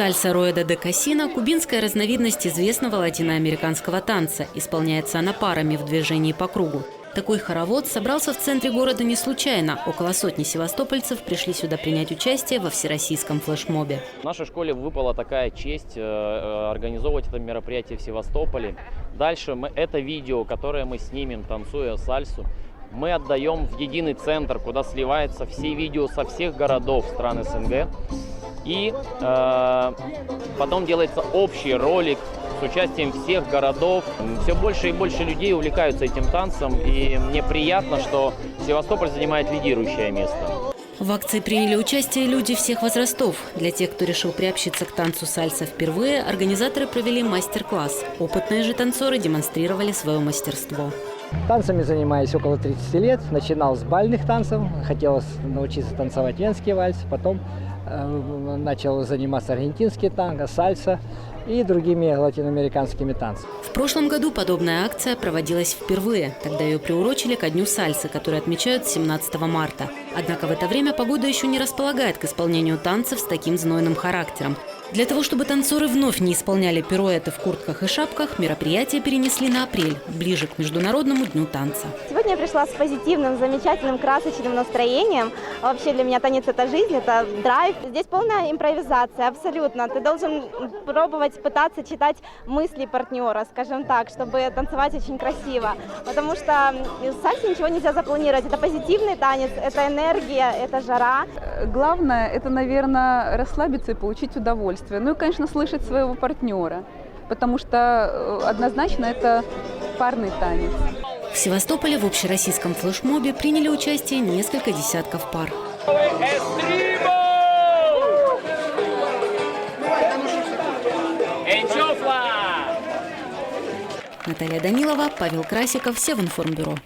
Сальса Роэда де Кассино – кубинская разновидность известного латиноамериканского танца. Исполняется она парами в движении по кругу. Такой хоровод собрался в центре города не случайно. Около сотни севастопольцев пришли сюда принять участие во всероссийском флешмобе. В нашей школе выпала такая честь э, э, организовывать это мероприятие в Севастополе. Дальше мы это видео, которое мы снимем, танцуя сальсу, мы отдаем в единый центр, куда сливаются все видео со всех городов стран СНГ. И э, потом делается общий ролик с участием всех городов. Все больше и больше людей увлекаются этим танцем, и мне приятно, что Севастополь занимает лидирующее место. В акции приняли участие люди всех возрастов. Для тех, кто решил приобщиться к танцу сальса впервые, организаторы провели мастер-класс. Опытные же танцоры демонстрировали свое мастерство. Танцами занимаюсь около 30 лет. Начинал с бальных танцев. Хотелось научиться танцевать венский вальс. Потом э, начал заниматься аргентинский танго, сальса и другими латиноамериканскими танцами. В прошлом году подобная акция проводилась впервые. Тогда ее приурочили ко Дню сальсы, который отмечают 17 марта. Однако в это время погода еще не располагает к исполнению танцев с таким знойным характером. Для того, чтобы танцоры вновь не исполняли пируэты в куртках и шапках, мероприятие перенесли на апрель, ближе к Международному дню танца. Сегодня я пришла с позитивным, замечательным, красочным настроением. Вообще для меня танец – это жизнь, это драйв. Здесь полная импровизация, абсолютно. Ты должен пробовать, пытаться читать мысли партнера, скажем так, чтобы танцевать очень красиво. Потому что в сальсе ничего нельзя запланировать. Это позитивный танец, это энергия, это жара. Главное, это, наверное, расслабиться и получить удовольствие. Ну и, конечно, слышать своего партнера, потому что э, однозначно это парный танец. В Севастополе в общероссийском флешмобе приняли участие несколько десятков пар. Наталья Данилова, Павел Красиков, Севинформбюро.